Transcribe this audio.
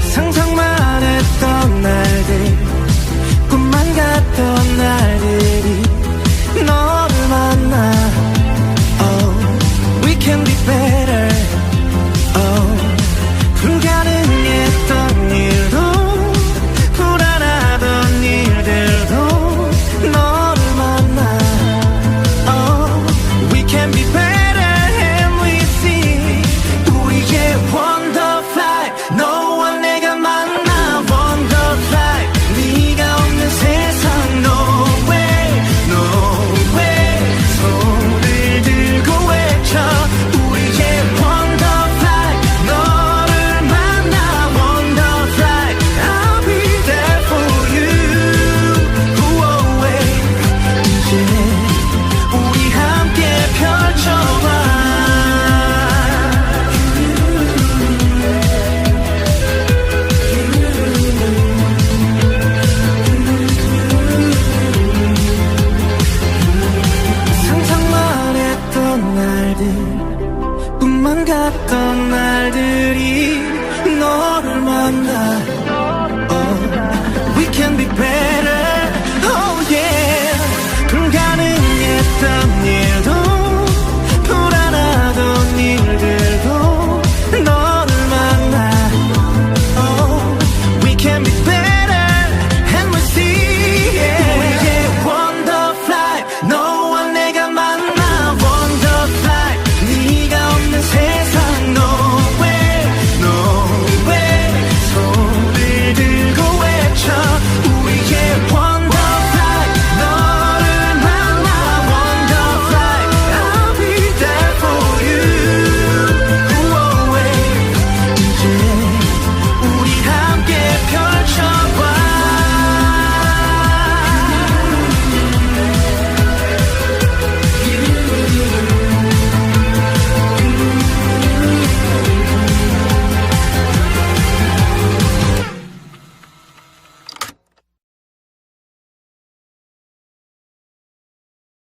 상상만 했던 날들 꿈만 같던 날들이 너를 만나. Oh, we can be best 그때뿐만 같던 날.